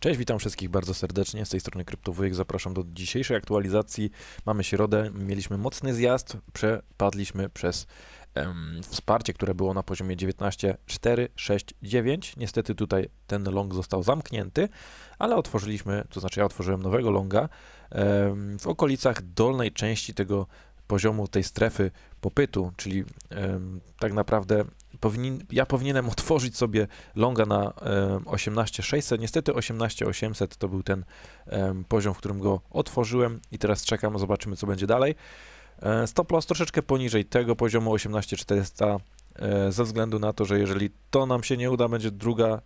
Cześć, witam wszystkich bardzo serdecznie. Z tej strony Kryptowujek zapraszam do dzisiejszej aktualizacji. Mamy środę, mieliśmy mocny zjazd, przepadliśmy przez em, wsparcie, które było na poziomie 19,469. Niestety tutaj ten long został zamknięty, ale otworzyliśmy, to znaczy ja otworzyłem nowego longa em, w okolicach dolnej części tego poziomu tej strefy popytu, czyli em, tak naprawdę powinien, ja powinienem otworzyć sobie longa na em, 18600. Niestety 18800 to był ten poziom, w którym go otworzyłem i teraz czekam, zobaczymy co będzie dalej. E, Stop loss troszeczkę poniżej tego poziomu 18400 e, ze względu na to, że jeżeli to nam się nie uda, będzie druga e,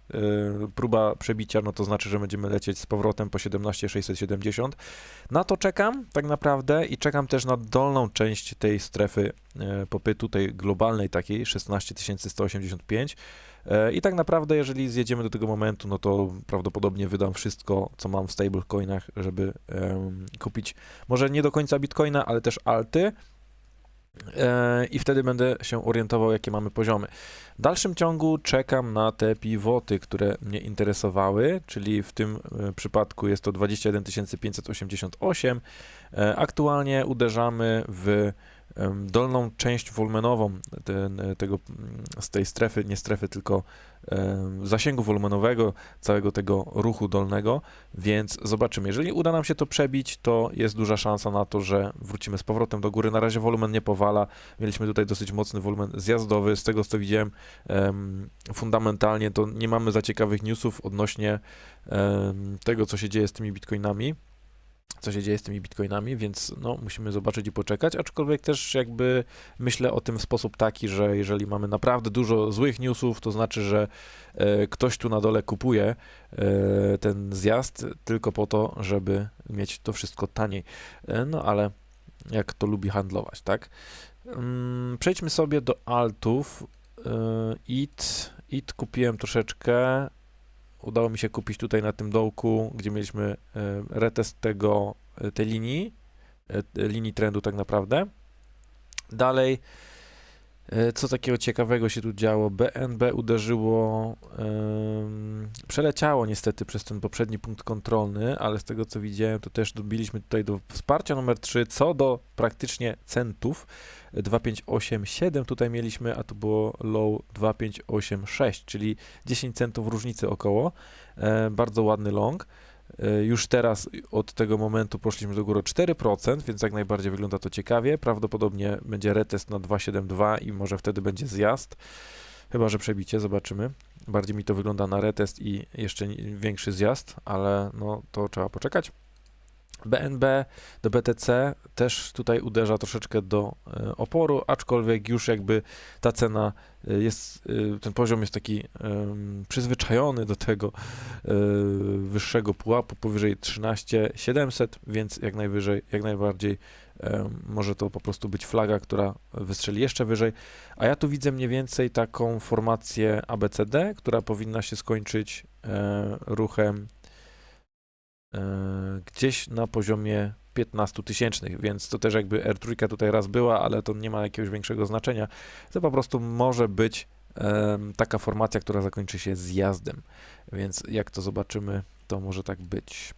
próba przebicia, no to znaczy, że będziemy lecieć z powrotem po 17670. Na to czekam tak naprawdę i czekam też na dolną część tej strefy e, popytu, tej globalnej takiej 16185. E, I tak naprawdę, jeżeli zjedziemy do tego momentu, no to prawdopodobnie wydam wszystko, co mam w stablecoinach, żeby em, kupić może nie do końca bitcoina, ale też alty. E, I wtedy będę się orientował, jakie mamy poziomy. W dalszym ciągu czekam na te pivoty, które mnie interesowały, czyli w tym e, przypadku jest to 21 588. E, Aktualnie uderzamy w dolną część wolumenową ten, tego, z tej strefy, nie strefy, tylko zasięgu wolumenowego całego tego ruchu dolnego, więc zobaczymy. Jeżeli uda nam się to przebić, to jest duża szansa na to, że wrócimy z powrotem do góry. Na razie wolumen nie powala. Mieliśmy tutaj dosyć mocny wolumen zjazdowy. Z tego co widziałem, em, fundamentalnie to nie mamy za ciekawych newsów odnośnie tego, co się dzieje z tymi bitcoinami co się dzieje z tymi bitcoinami, więc no, musimy zobaczyć i poczekać, aczkolwiek też jakby myślę o tym w sposób taki, że jeżeli mamy naprawdę dużo złych newsów, to znaczy, że e, ktoś tu na dole kupuje e, ten zjazd tylko po to, żeby mieć to wszystko taniej. E, no ale jak to lubi handlować, tak? Mm, Przejdźmy sobie do altów. E, IT, IT kupiłem troszeczkę. Udało mi się kupić tutaj na tym dołku, gdzie mieliśmy e, retest tego, e, tej linii, e, linii trendu tak naprawdę. Dalej, co takiego ciekawego się tu działo? BNB uderzyło, przeleciało niestety przez ten poprzedni punkt kontrolny, ale z tego co widziałem, to też dobiliśmy tutaj do wsparcia numer 3, co do praktycznie centów. 2587 tutaj mieliśmy, a tu było low 2586, czyli 10 centów różnicy około. E, bardzo ładny long. E, Już teraz od tego momentu poszliśmy do góry o 4%, więc jak najbardziej wygląda to ciekawie. Prawdopodobnie będzie retest na 2,72 i może wtedy będzie zjazd. Chyba, że przebicie, zobaczymy. Bardziej mi to wygląda na retest i jeszcze większy zjazd, ale no to trzeba poczekać. BNB do BTC też tutaj uderza troszeczkę do e, oporu, aczkolwiek już jakby ta cena e, jest, e, ten poziom jest taki przyzwyczajony do tego wyższego pułapu powyżej 13700, więc jak najwyżej, jak najbardziej może to po prostu być flaga, która wystrzeli jeszcze wyżej. A ja tu widzę mniej więcej taką formację ABCD, która powinna się skończyć ruchem gdzieś na poziomie 15 tysięcznych, więc to też jakby R3 tutaj raz była, ale to nie ma jakiegoś większego znaczenia. To po prostu może być taka formacja, która zakończy się zjazdem, więc jak to zobaczymy, to może tak być.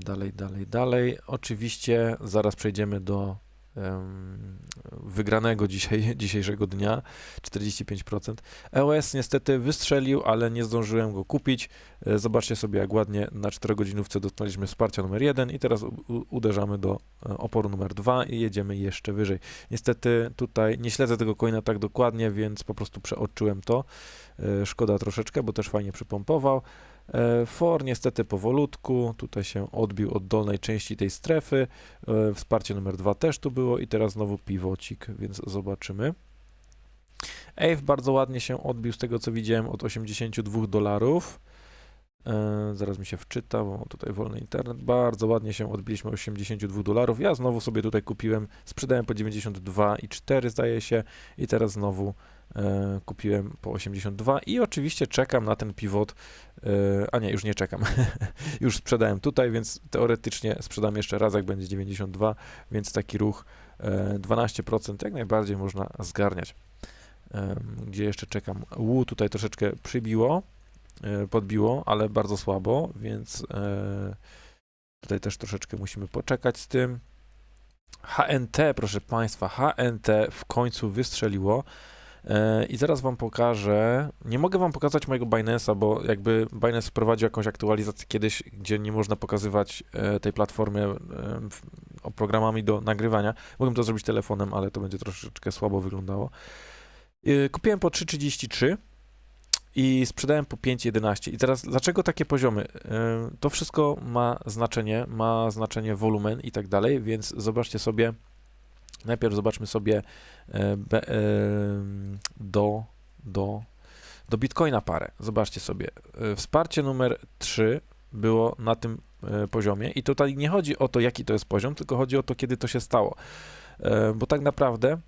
Dalej, dalej, dalej. Oczywiście zaraz przejdziemy do wygranego dzisiaj, dzisiejszego dnia 45%. EOS niestety wystrzelił, ale nie zdążyłem go kupić. E, Zobaczcie sobie, jak ładnie na 4 godzinówce dotknęliśmy wsparcia numer 1 i teraz uderzamy do e, oporu numer 2 i jedziemy jeszcze wyżej. Niestety tutaj nie śledzę tego coina tak dokładnie, więc po prostu przeoczyłem to. E, Szkoda troszeczkę, bo też fajnie przypompował. E, For niestety powolutku, tutaj się odbił od dolnej części tej strefy. E, Wsparcie numer 2 też tu było i teraz znowu pivocik, więc zobaczymy. Ave bardzo ładnie się odbił z tego co widziałem od 82 dolarów. E, zaraz mi się wczyta, bo tutaj wolny internet. Bardzo ładnie się odbiliśmy 82 dolarów. Ja znowu sobie tutaj kupiłem, sprzedałem po 92,4 zdaje się i teraz znowu kupiłem po 82 i oczywiście czekam na ten pivot. E, a nie, już nie czekam. już sprzedałem tutaj, więc teoretycznie sprzedam jeszcze raz, jak będzie 92, więc taki ruch e, 12% jak najbardziej można zgarniać. Gdzie jeszcze czekam? Wu tutaj troszeczkę przybiło. e, podbiło, ale bardzo słabo, więc e, tutaj też troszeczkę musimy poczekać z tym. HNT, proszę Państwa, HNT w końcu wystrzeliło. E, I zaraz Wam pokażę. Nie mogę Wam pokazać mojego Binance'a, bo jakby Binance wprowadził jakąś aktualizację kiedyś, gdzie nie można pokazywać e, tej e, o programami do nagrywania. Mogłem to zrobić telefonem, ale to będzie troszeczkę słabo wyglądało. E, Kupiłem po 3,33 i sprzedałem po 5,11. I teraz dlaczego takie poziomy? To wszystko ma znaczenie, ma znaczenie wolumen i tak dalej, więc zobaczcie sobie, najpierw zobaczmy sobie e, e, do, do, do Bitcoina parę. Zobaczcie sobie, e, wsparcie numer 3 było na tym poziomie i tutaj nie chodzi o to, jaki to jest poziom, tylko chodzi o to, kiedy to się stało. Bo tak naprawdę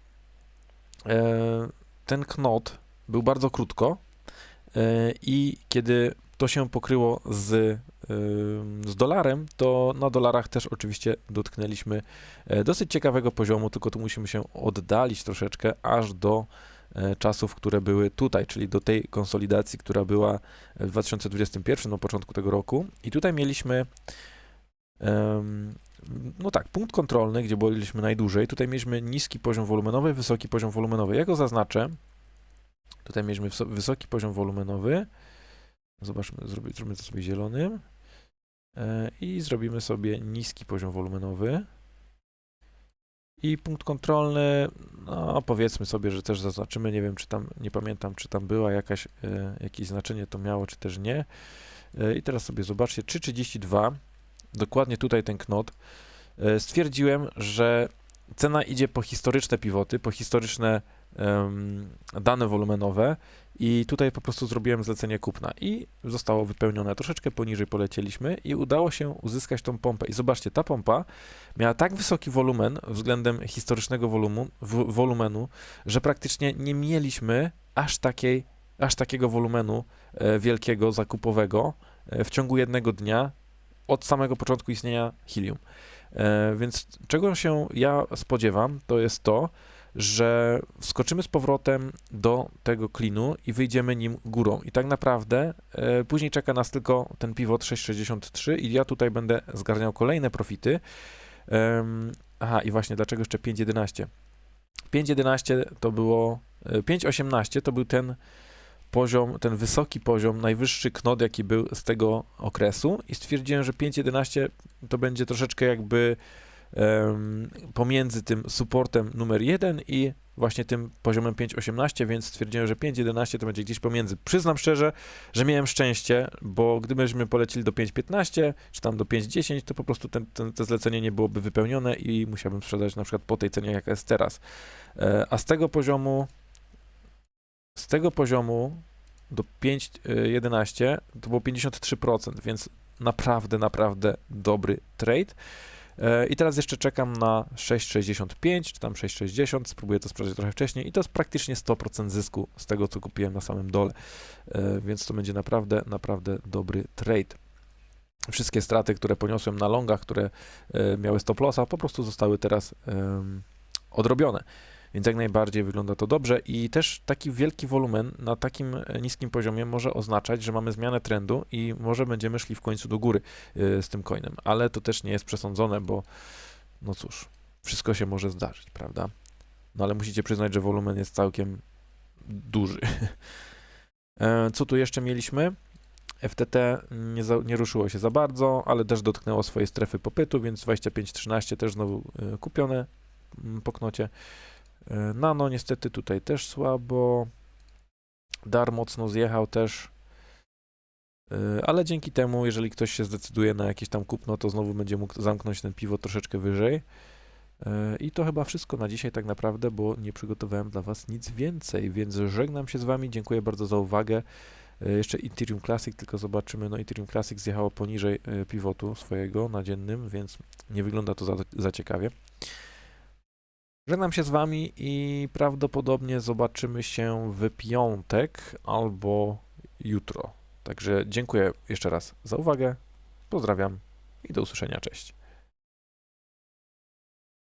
ten knot był bardzo krótko i kiedy to się pokryło z, z dolarem, to na dolarach też oczywiście dotknęliśmy e, dosyć ciekawego poziomu, tylko tu musimy się oddalić troszeczkę aż do e, czasów, które były tutaj, czyli do tej konsolidacji, która była w 2021, na początku tego roku. I tutaj mieliśmy no tak, punkt kontrolny, gdzie byliśmy najdłużej. Tutaj mieliśmy niski poziom wolumenowy, wysoki poziom wolumenowy. Ja go zaznaczę. Tutaj mieliśmy wys- wysoki poziom wolumenowy. Zobaczmy, zrobi, zrobimy to sobie zielonym. E, I zrobimy sobie niski poziom wolumenowy. I punkt kontrolny, no powiedzmy sobie, że też zaznaczymy, nie wiem czy tam, nie pamiętam czy tam była jakaś, e, jakieś znaczenie to miało, czy też nie. E, I teraz sobie zobaczcie, 3,32, dokładnie tutaj ten knot. Stwierdziłem, że cena idzie po historyczne pivoty, po historyczne dane wolumenowe i tutaj po prostu zrobiłem zlecenie kupna i zostało wypełnione. Troszeczkę poniżej polecieliśmy i udało się uzyskać tą pompę. I zobaczcie, ta pompa miała tak wysoki wolumen względem historycznego wolumu, w, wolumenu, że praktycznie nie mieliśmy aż takiej, aż takiego wolumenu e, wielkiego, zakupowego e, w ciągu jednego dnia od samego początku istnienia Helium. E, więc czego się ja spodziewam, to jest to, że wskoczymy z powrotem do tego klinu i wyjdziemy nim górą. I tak naprawdę e, później czeka nas tylko ten pivot 6,63 i ja tutaj będę zgarniał kolejne profity. Em, aha, i właśnie dlaczego jeszcze 5,11? 5,11 to było, e, 5,18 to był ten poziom, ten wysoki poziom, najwyższy knot, jaki był z tego okresu i stwierdziłem, że 5.11 to będzie troszeczkę jakby pomiędzy tym supportem numer 1 i właśnie tym poziomem 5.18, więc stwierdziłem, że 5.11 to będzie gdzieś pomiędzy. Przyznam szczerze, że miałem szczęście, bo gdybyśmy polecili do 5.15 czy tam do 5.10, to po prostu ten, ten, to zlecenie nie byłoby wypełnione i musiałbym sprzedać na przykład po tej cenie, jaka jest teraz. E, a z tego poziomu z tego poziomu do 5.11 to było 53%, więc naprawdę, naprawdę dobry trade. I teraz jeszcze czekam na 6,65 czy tam 6,60, spróbuję to sprawdzić trochę wcześniej i to jest praktycznie 100% zysku z tego, co kupiłem na samym dole, E, więc to będzie naprawdę, naprawdę dobry trade. Wszystkie straty, które poniosłem na longach, które e, miały stop lossa, po prostu zostały teraz odrobione. Więc jak najbardziej wygląda to dobrze i też taki wielki wolumen na takim e, niskim poziomie może oznaczać, że mamy zmianę trendu i może będziemy szli w końcu do góry y, z tym coinem, ale to też nie jest przesądzone, bo no cóż, wszystko się może zdarzyć, prawda? No ale musicie przyznać, że wolumen jest całkiem duży. E, Co tu jeszcze mieliśmy? FTT nie, za, nie ruszyło się za bardzo, ale też dotknęło swojej strefy popytu, więc 25-13 też znowu kupione po knocie. E, Nano niestety tutaj też słabo. Dar mocno zjechał też. E, Ale dzięki temu, jeżeli ktoś się zdecyduje na jakieś tam kupno, to znowu będzie mógł zamknąć ten piwo troszeczkę wyżej. E, I to chyba wszystko na dzisiaj tak naprawdę, bo nie przygotowałem dla Was nic więcej, więc żegnam się z Wami, dziękuję bardzo za uwagę. Jeszcze Ethereum Classic, tylko zobaczymy, no Ethereum Classic zjechało poniżej pivotu swojego na dziennym, więc nie wygląda to za, za ciekawie. Żegnam się z Wami i prawdopodobnie zobaczymy się w piątek albo jutro. Także dziękuję jeszcze raz za uwagę, pozdrawiam i do usłyszenia, cześć.